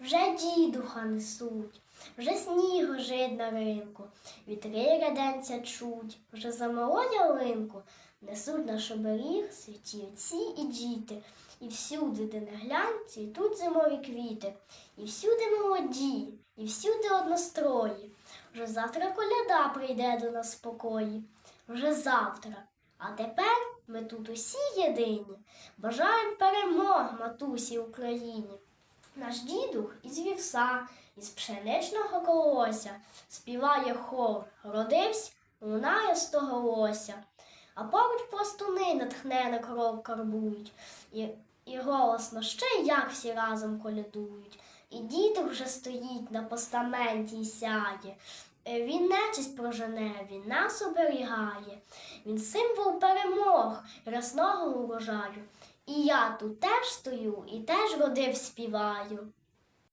вже дідуха несуть, вже сніг лежить на ринку, вітри ряденця чуть, вже замело ялинку, несуть наш оберіг святі отці і діти. І всюди, де не глянь, цвітуть зимові квіти, і всюди молоді, і всюди однострої. Вже завтра коляда прийде до нас покої, вже завтра. А тепер ми тут усі єдині, бажаємо перемог матусі Україні. Наш дідух із вівса, із пшеничного колося, співає хор, родивсь, лунає з того лося. А поруч пластуни натхнено кров карбують, і, і голосно ще як всі разом колядують. І дідух вже стоїть на постаменті й сяє. Е, Він нечисть прожене, він нас оберігає. Він символ перемог, рясного урожаю. І я тут теж стою і теж родив співаю.